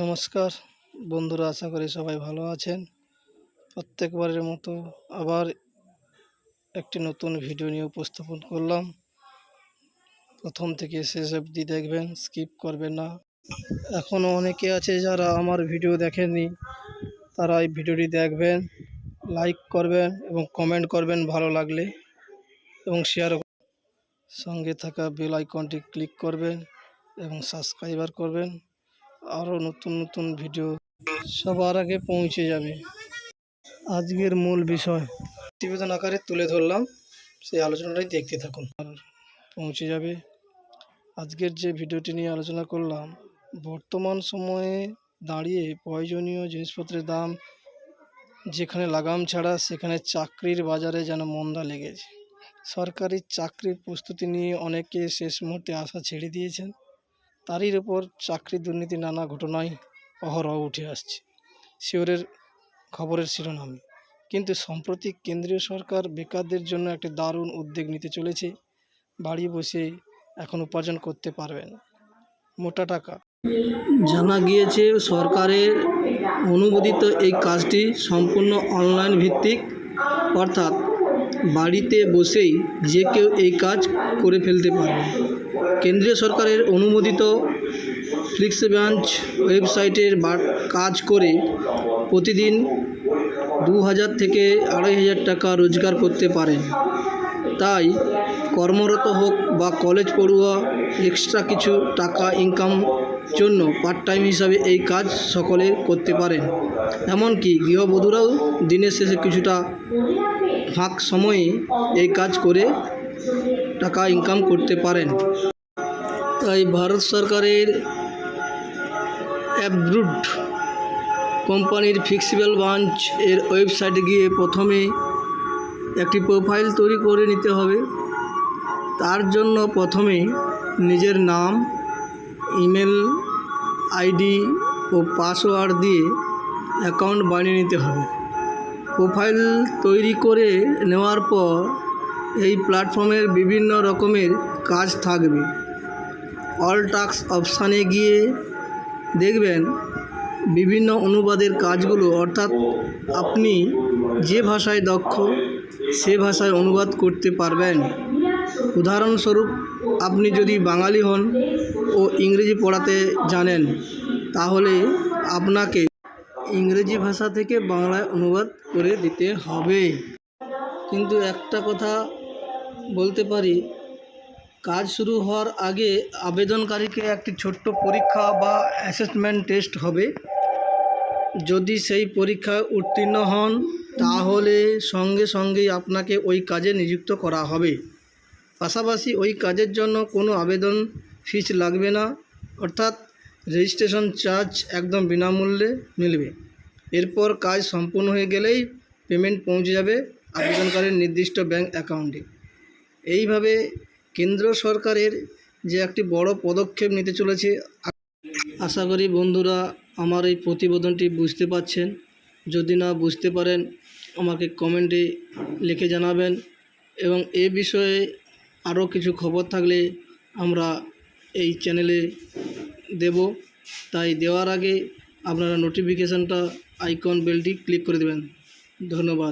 নমস্কার, বন্ধুরা আশা করি সবাই ভালো আছেন। প্রত্যেকবারের মতো আবার একটি নতুন ভিডিও নিয়ে উপস্থাপন করলাম। প্রথম থেকে শেষ অবধি দেখবেন, স্কিপ করবেন না। এখনও অনেকে আছে যারা আমার ভিডিও দেখেননি, তারা এই ভিডিওটি দেখবেন, লাইক করবেন এবং কমেন্ট করবেন ভালো লাগলে এবং শেয়ার সঙ্গে থাকা বেল আইকনটি ক্লিক করবেন এবং সাবস্ক্রাইবার করবেন। আরও নতুন নতুন ভিডিও সবার আগে পৌঁছে যাবে। আজকের মূল বিষয়। প্রতিবেদন আকারে তুলে ধরলাম, সেই আলোচনাটাই দেখতে থাকুন। আর পৌঁছে যাবে। আজকের যে ভিডিওটি নিয়ে আলোচনা করলাম, বর্তমান সময়ে দাঁড়িয়ে প্রয়োজনীয় জিনিসপত্রের দাম, যেখানে লাগাম ছাড়া সেখানে চাকরির বাজারে যেন মন্দা লেগেছে। সরকারি চাকরির প্রস্তুতি নিয়ে অনেকে শেষ মুহূর্তে আশা ছেড়ে দিয়েছেন। তারই উপর চাকরি দুর্নীতি নানা ঘটনায় অহরহ উঠে আসছে। শিওরের খবরের শিরোনামে। কিন্তু সম্প্রতি কেন্দ্রীয় সরকার বেকারদের জন্য একটি দারুণ উদ্যোগ নিতে চলেছে, বাড়ি বসে এখন উপার্জন করতে পারবেন। মোটা টাকা। জানা গিয়েছে, সরকারের অনুমোদিত এই কাজটি সম্পূর্ণ অনলাইন ভিত্তিক, অর্থাৎ বাড়িতে বসেই যে কেউ এই কাজ করে ফেলতে পারবে। কেন্দ্রীয় সরকারের অনুমোদিত ফ্লিক্সব্যাঞ্চ ওয়েবসাইটের কাজ করে প্রতিদিন দু হাজার থেকে আড়াই হাজার টাকা রোজগার করতে পারেন। তাই কর্মরত হোক বা কলেজ পড়ুয়া এক্সট্রা কিছু টাকা ইনকাম জন্য পার্ট টাইম হিসাবে এই কাজ সকলে করতে পারেন। এমনকি গৃহবধূরাও দিনের শেষে কিছুটা ফাঁক সময়ে এই কাজ করে টাকা ইনকাম করতে পারেন। তাই ভারত সরকারের অ্যাব্রুড কোম্পানির ফিক্সিবল বাঞ্চ এর ওয়েবসাইটে গিয়ে প্রথমে একটি প্রোফাইল তৈরি করে নিতে হবে। তার জন্য প্রথমে নিজের নাম ইমেল আইডি ও পাসওয়ার্ড দিয়ে অ্যাকাউন্ট বানিয়ে নিতে হবে। প্রোফাইল তৈরি করে নেওয়ার পর এই প্ল্যাটফর্মের বিভিন্ন রকমের কাজ থাকবে। অল টাস্ক অপশানে গিয়ে দেখবেন বিভিন্ন অনুবাদের কাজগুলো, অর্থাৎ আপনি যে ভাষায় দক্ষ, সে ভাষায় অনুবাদ করতে পারবেন। উদাহরণস্বরূপ, আপনি যদি বাঙালি হন ও ইংরেজি পড়াতে জানেন, তাহলে আপনাকে ইংরেজি ভাষা থেকে বাংলায় অনুবাদ করে দিতে হবে। কিন্তু একটা কথা বলতে পারি, কাজ শুরু হওয়ার আগে আবেদনকারীকে একটি ছোট্ট পরীক্ষা বা অ্যাসেসমেন্ট টেস্ট হবে। যদি সেই পরীক্ষায় উত্তীর্ণ হন, তাহলে সঙ্গে সঙ্গেই আপনাকে ওই কাজে নিযুক্ত করা হবে। পাশাপাশি ওই কাজের জন্য কোনো আবেদন ফিস লাগবে না, অর্থাৎ রেজিস্ট্রেশন চার্জ একদম বিনামূল্যে মিলবে। এরপর কাজ সম্পূর্ণ হয়ে গেলেই পেমেন্ট পৌঁছে যাবে আবেদনকারীর নির্দিষ্ট ব্যাংক অ্যাকাউন্টে। এইভাবে কেন্দ্র সরকারের যে একটি বড় পদক্ষেপ নিতে চলেছে, আশা করি বন্ধুরা আমার এই প্রতিবেদনটি বুঝতে পারছেন। যদি না বুঝতে পারেন, আমাকে কমেন্টে লিখে জানাবেন এবং এ বিষয়ে আরও কিছু খবর থাকলে আমরা এই চ্যানেলে দেব। তাই দেওয়ার আগে আপনারা নোটিফিকেশানটা আইকন বেলটি ক্লিক করে দেবেন। ধন্যবাদ।